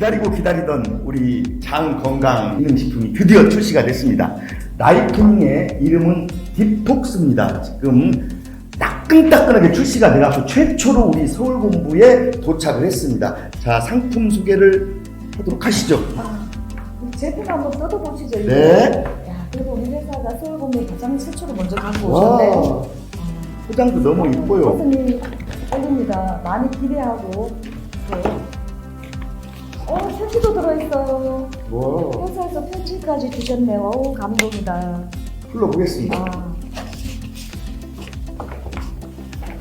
기다리던 우리 장 건강 기능식품이 드디어 출시가 됐습니다. 라이프닝의 이름은 딥톡스입니다. 지금 따끈따끈하게 출시가 돼갖고 최초로 우리 서울본부에 도착을 했습니다. 자, 상품 소개를 하도록 하시죠. 아, 제품 한번 뜯어보시죠. 이거. 네. 야, 그래도 우리 회사가 서울본부 가장 최초로 먼저 갖고 오셨네. 와, 포장도 너무 이뻐요. 교수님 떨립니다. 많이 기대하고. 네. 어, 편지도 들어있어요. 와, 회사에서 편지까지 주셨네요. 어우, 감동이다. 불러보겠습니다. 아.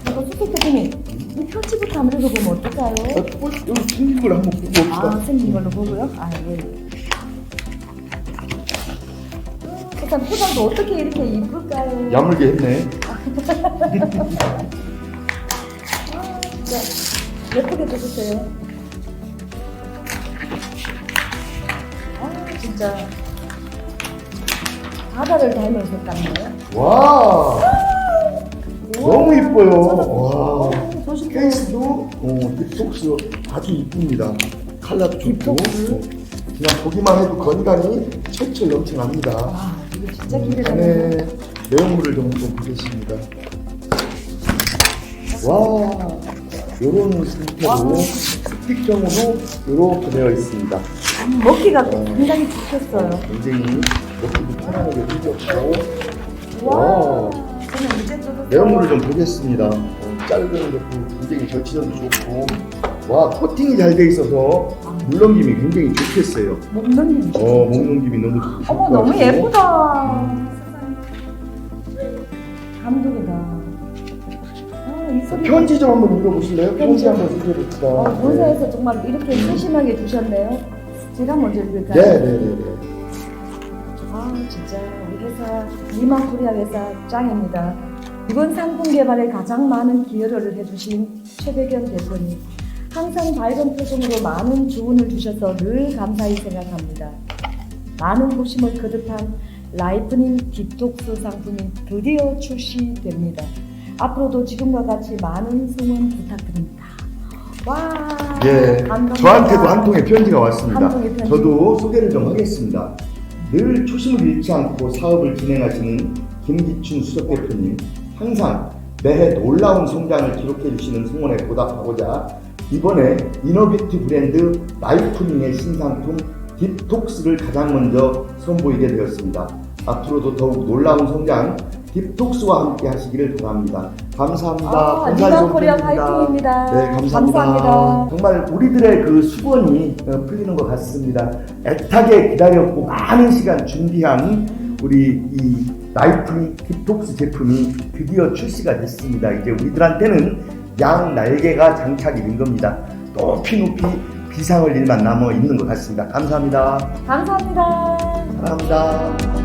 이거 수석 대표님, 이 편지부터 한번 읽어보면 어떨까요? 어, 뭐, 여기 생긴 걸 한번 보고 봅시다. 아, 생긴 걸로 보고요? 아, 예. 일단 포장도 어떻게 이렇게 이쁠까요? 야물게 했네. 아, 진짜 예쁘게 줘주세요. 아, 진짜 바다를 것 같네요. 와, 너무 이뻐요. 와. 케이스도 어, 딥톡스 아주 이쁩니다. 컬러도 좋고? 어, 그냥 보기만 해도 건강이 철철 넘쳐납니다. 아, 이거 진짜 음, 기대되네요. 안에 내용물을 좀, 좀 보겠습니다. 와, 요런 상태로 스틱형으로 이렇게 되어 있습니다. 음, 먹기가 굉장히 좋겠어요. 굉장히 먹기도 편안하게 생겼고 와, 와. 저는 이제 저도 내용물을 좀 보겠습니다. 어, 자르는 것도 굉장히 절치전도 좋고 와 코팅이 잘 돼 있어서 물 넘김이 굉장히 좋겠어요. 먹는 게어 먹넘김이 너무 좋고 어머 너무 예쁘다. 감동이다. 편지 좀 한번 읽어보실래요? 편지 편지. 한번 읽어봅시다. 어, 본사에서 정말 이렇게 세심하게 주셨네요. 제가 먼저 읽을까요? 네 네네네. 아 진짜 우리 회사 이만 코리아 회사 짱입니다. 이번 상품 개발에 가장 많은 기여를 해주신 최백현 대표님. 항상 밝은 표정으로 많은 조언을 주셔서 늘 감사히 생각합니다. 많은 호심을 거듭한 라이프닝 딥톡스 상품이 드디어 출시됩니다. 앞으로도 지금과 같이 많은 성원 부탁드립니다. 와, 예, 감사합니다. 저한테도 한 통의 편지가 왔습니다. 한 통의 편지. 저도 소개를 좀 하겠습니다. 늘 초심을 잃지 않고 사업을 진행하시는 김기춘 수석 대표님, 항상 매해 놀라운 성장을 기록해 주시는 성원에 보답하고자 이번에 이노비티 브랜드 라이프닝의 신상품 딥톡스를 가장 먼저 선보이게 되었습니다. 앞으로도 더욱 놀라운 성장 딥톡스와 함께 하시기를 바랍니다. 감사합니다. 아, 리만 코리아. 화이팅입니다. 네, 감사합니다. 감사합니다. 정말 우리들의 그 수건이 어, 풀리는 것 같습니다. 애타게 기다렸고 많은 시간 준비한 우리 이 라이프닝 딥톡스 제품이 드디어 출시가 됐습니다. 이제 우리들한테는 양 날개가 장착이 된 겁니다. 높이 높이 비상을 일만 남아 있는 것 같습니다. 감사합니다. 감사합니다. 사랑합니다.